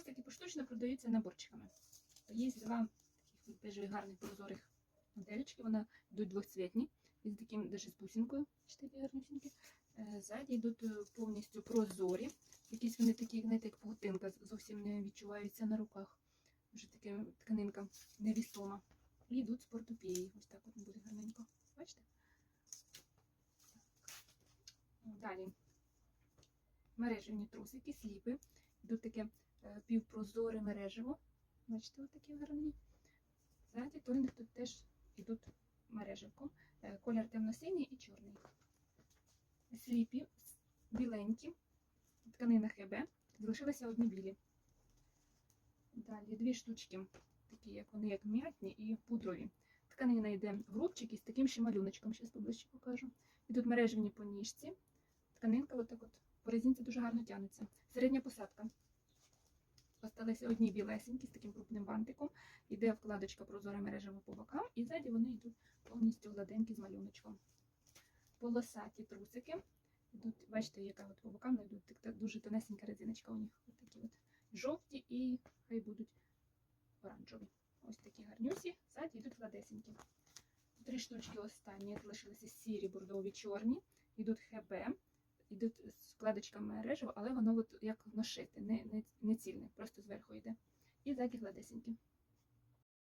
трусики поштучно продаються наборчиками. Є два таких бежевих гарних прозорих модельки. Вона йдуть двохцвітні, із таким даже з бусинкою. Які гарнюсінькі. Е, Ззаді йдуть е, повністю прозорі. Якісь вони такі, знаєте, як паутинка, зовсім не відчуваються на руках. Вже така тканинка невісома. І йдуть з портупеї. Ось так от буде гарненько. Бачите? Так. Далі. Мережевні трусики, сліпи. Йдуть таке півпрозоре мережево. Бачите, ось такі гарні. Ззаді тульник тут теж йдуть мережевком. Е, Колір темно-синій і чорний. Сліпі, біленькі, тканина ХБ. Залишилися одні білі. Далі дві штучки, такі як вони, як м'ятні і пудрові. Тканина йде в рубчик із таким ще малюночком, зараз поближче покажу. І тут мережевні по ніжці. Тканинка отак от по резинці дуже гарно тягнеться. Середня посадка. Осталися одні білесенькі з таким крупним бантиком. Іде вкладочка прозора мережева по бокам, і ззаді вони йдуть повністю гладенькі з малюночком. Полосаті трусики. Йдуть, бачите, яка от по бокам йдуть дуже тонесенька резиночка у них. От такі от жовті і хай будуть оранжеві. Ось такі гарнюсі, ззаді йдуть гладесенькі. Три штучки останні залишилися сірі, бордові, чорні. Йдуть вкладочками мережево, але воно от як нашите, не, не, не цільне, просто зверху йде. І задні гладесенькі.